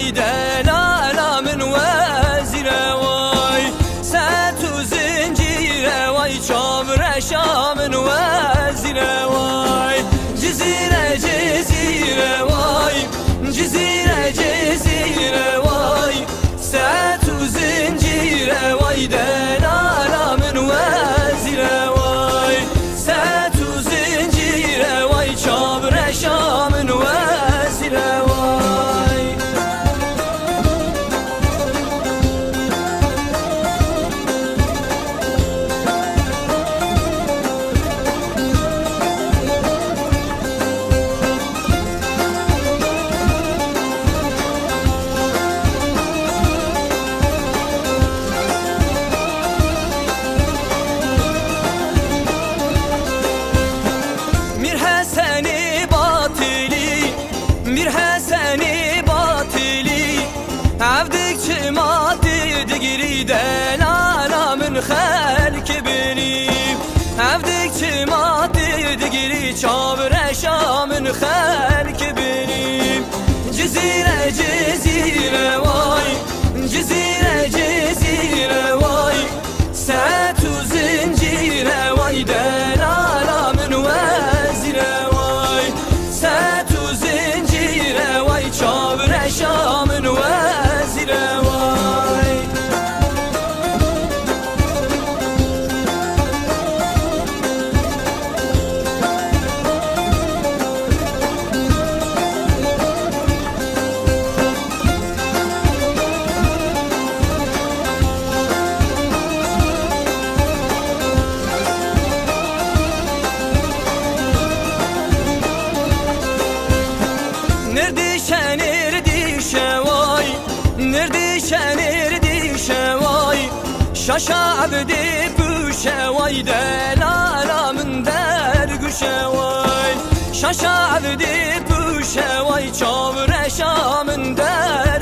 وعيد العالم وزيره واي سات وزنجيره واي شامره شام وزيره واي جزيره جزيره واي جزيره جزيره واي سات وزنجيره واي ده دل عالم خلق بریم هفته که ما دیدگیری چابر شامن خلق Nerede şenir şevay Nerede şenir şevay Şaşa abdi püşevay Delalamın dergüşevay Şaşa abdi püşevay Çavre şamın dergüşevay